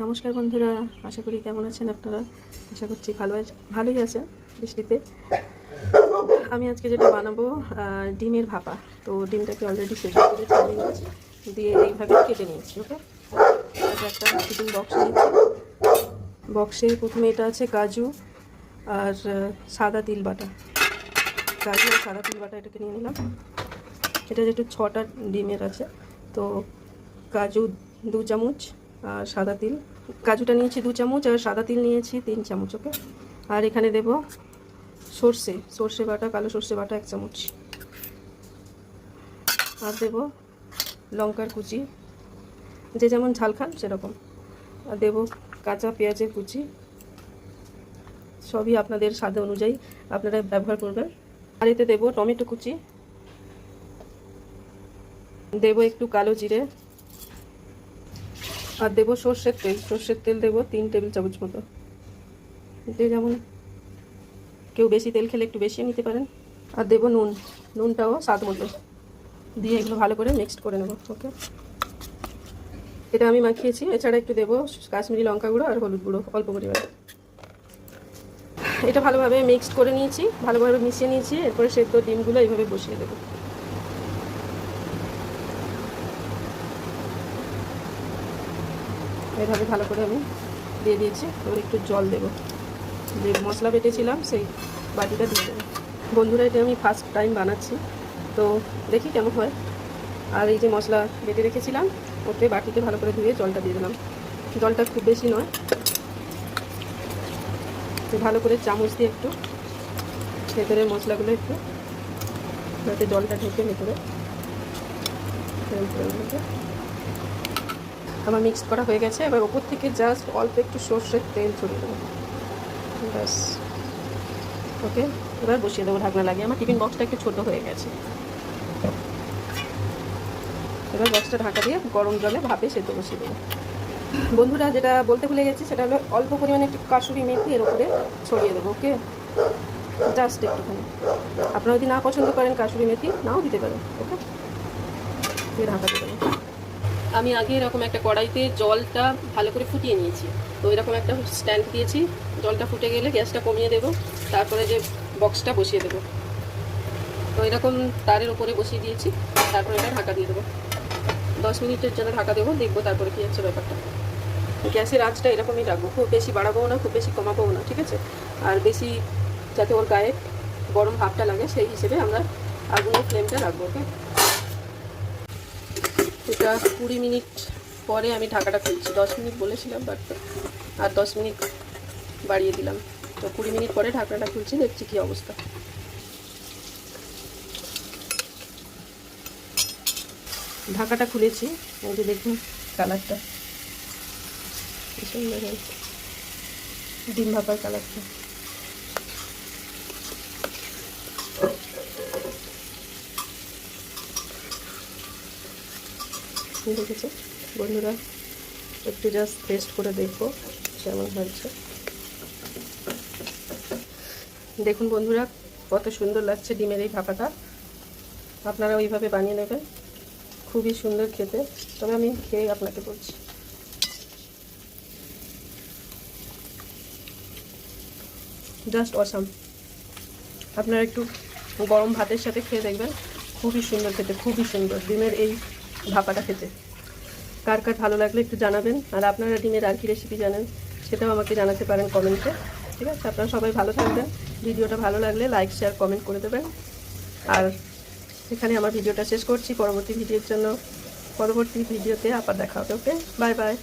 নমস্কার বন্ধুরা, আশা করি কেমন আছেন আপনারা? আশা করছি ভালো ভালোই আছেন বৃষ্টিতে। আমি আজকে যেটা বানাবো ডিমের ভাপা। তো ডিমটাকে অলরেডি সেদ্ধ করে ছাড়িয়ে নিয়েছি, দিয়ে এইভাবে কেটে নিয়েছি ওকে একটা টিফিন বক্স নিয়েছি। বক্সে প্রথমে এটা আছে কাজু আর সাদা তিল বাটা। কাজু আর সাদা তিল বাটা এটাকে নিয়ে নিলাম। এটা যেহেতু ছটা ডিমের আছে, তো কাজু দু চামচ সাদা তিল। কাজুটা নিয়েছি দু চামচ আর সাদা তিল নিয়েছি তিন চামচ, ওকে? আর এখানে দেব সর্ষে। সর্ষে বাটা, কালো সর্ষে বাটা এক চামচ। আর দেব লঙ্কার কুচি। যে যেমন ঝাল খান, সেরকম। আর দেব কাঁচা পেঁয়াজের কুচি। সবই আপনাদের স্বাদ অনুযায়ী আপনারা ব্যবহার করবেন। আর এতে দেবো টমেটো কুচি। দেবো একটু কালো জিরে। আর দেবো, সর্ষের তেল। সর্ষের তেল দেবো, তিন টেবিল চামচ মতো। যে যেমন কেউ বেশি তেল খেলে একটু বেশি নিতে পারেন। আর দেবো নুন। নুনটাও স্বাদ মতো। দিয়ে এগুলো ভালো করে মিক্সড করে নেব, ওকে? এটা আমি মাখিয়েছি। এছাড়া একটু দেবো কাশ্মীরি লঙ্কা গুঁড়ো আর হলুদ গুঁড়ো, অল্প পরিমাণে। এটা ভালোভাবে মিক্সড করে নিয়েছি, ভালোভাবে মিশিয়ে নিয়েছি। এরপরে সেদ্ধ ডিমগুলো এইভাবে বসিয়ে দেবো। এভাবে ভালো করে আমি দিয়ে দিয়েছি। এবার একটু জল দেবো। যে মশলা বেটেছিলাম, সেই বাটিটা দিয়ে দেবো। বন্ধুরা, এটা আমি ফার্স্ট টাইম বানাচ্ছি। তো দেখি কেমন হয়। আর এই যে মশলা বেটে রেখেছিলাম, ওতে বাটিতে ভালো করে ধুয়ে জলটা দিয়ে দিলাম। জলটা খুব বেশি নয়। ভালো করে চামচ দিয়ে একটু ভেতরে মশলাগুলো একটু যাতে জলটা ঢুকে ভেতরে। আমার মিক্সড করা হয়ে গেছে। এবার ওপর থেকে জাস্ট অল্প একটু সর্ষের তেল ছড়িয়ে দেবো। ব্যাস। ওকে, এবার বসিয়ে দেবো ঢাকনা লাগিয়ে। আমার টিফিন বক্সটা একটু ছোটো হয়ে গেছে। এবার বক্সটা ঢাকা দিয়ে গরম জলে ভাপে সেদ্ধ বসিয়ে দেবো। বন্ধুরা, যেটা বলতে ভুলে গেছি, সেটা হলো অল্প পরিমাণে একটু কাশুরি মেথি এর উপরে ছড়িয়ে দেবো, ওকে? জাস্ট একটুখানি। আপনারা যদি না পছন্দ করেন কাশুরি মেথি, নাও দিতে পারেন, ওকে? দিয়ে ঢাকা দিয়ে দেবো। আমি আগে এরকম একটা কড়াইতে জলটা ভালো করে ফুটিয়ে নিয়েছি। তো এরকম একটা স্ট্যান্ড দিয়েছি, জলটা ফুটে গেলে গ্যাসটা কমিয়ে দেবো, তারপরে যে বক্সটা বসিয়ে দেবো। তো এরকম তারের উপরে বসিয়ে দিয়েছি, তারপরে এটা ঢাকা দিয়ে দেবো। দশ মিনিটের জন্য ঢাকা দেবো, দেখব তারপরে কী হচ্ছে ব্যাপারটা। গ্যাসের আঁচটা এরকমই রাখব, খুব বেশি বাড়াবোও না, খুব বেশি কমাবোও না, ঠিক আছে? আর বেশি যাতে ওর গায়ে গরম ভাবটা লাগে, সেই হিসেবে আমরা আগুনের ফ্লেমটা রাখব, ওকে? এটা কুড়ি মিনিট পরে আমি ঢাকাটা খুলছি। দশ মিনিট বলেছিলাম বাট আর দশ মিনিট বাড়িয়ে দিলাম। তো কুড়ি মিনিট পরে ঢাকনাটা খুলছি, দেখছি কী অবস্থা। ঢাকাটা খুলেছি, এই যে দেখুন কালারটা ডিম ভাপার কালারটা দেখেছে বন্ধুরা, একটু জাস্ট টেস্ট করে দেখব কেমন হয়েছে। দেখুন বন্ধুরা, কত সুন্দর লাগছে ডিমের এই ভাপাটা। আপনারা ওইভাবে বানিয়ে নেবেন। খুবই সুন্দর খেতে। তবে আমি খেয়ে আপনাকে বলছি। জাস্ট অসাম আপনারা একটু গরম ভাতের সাথে খেয়ে দেখবেন। খুবই সুন্দর খেতে, খুবই সুন্দর। ডিমের এই ভাপাটা খেতে। কার কার ভালো লাগলে একটু জানাবেন। আর আপনারা ডিমের আর কি রেসিপি জানেন, সেটাও আমাকে জানাতে পারেন কমেন্টে ঠিক আছে? আপনারা সবাই ভালো থাকবেন। ভিডিওটা ভালো লাগলে লাইক শেয়ার কমেন্ট করে দেবেন। আর এখানে আমার ভিডিওটা শেষ করছি। পরবর্তী ভিডিওর জন্য, পরবর্তী ভিডিওতে আবার দেখা হবে ওকে বাই বাই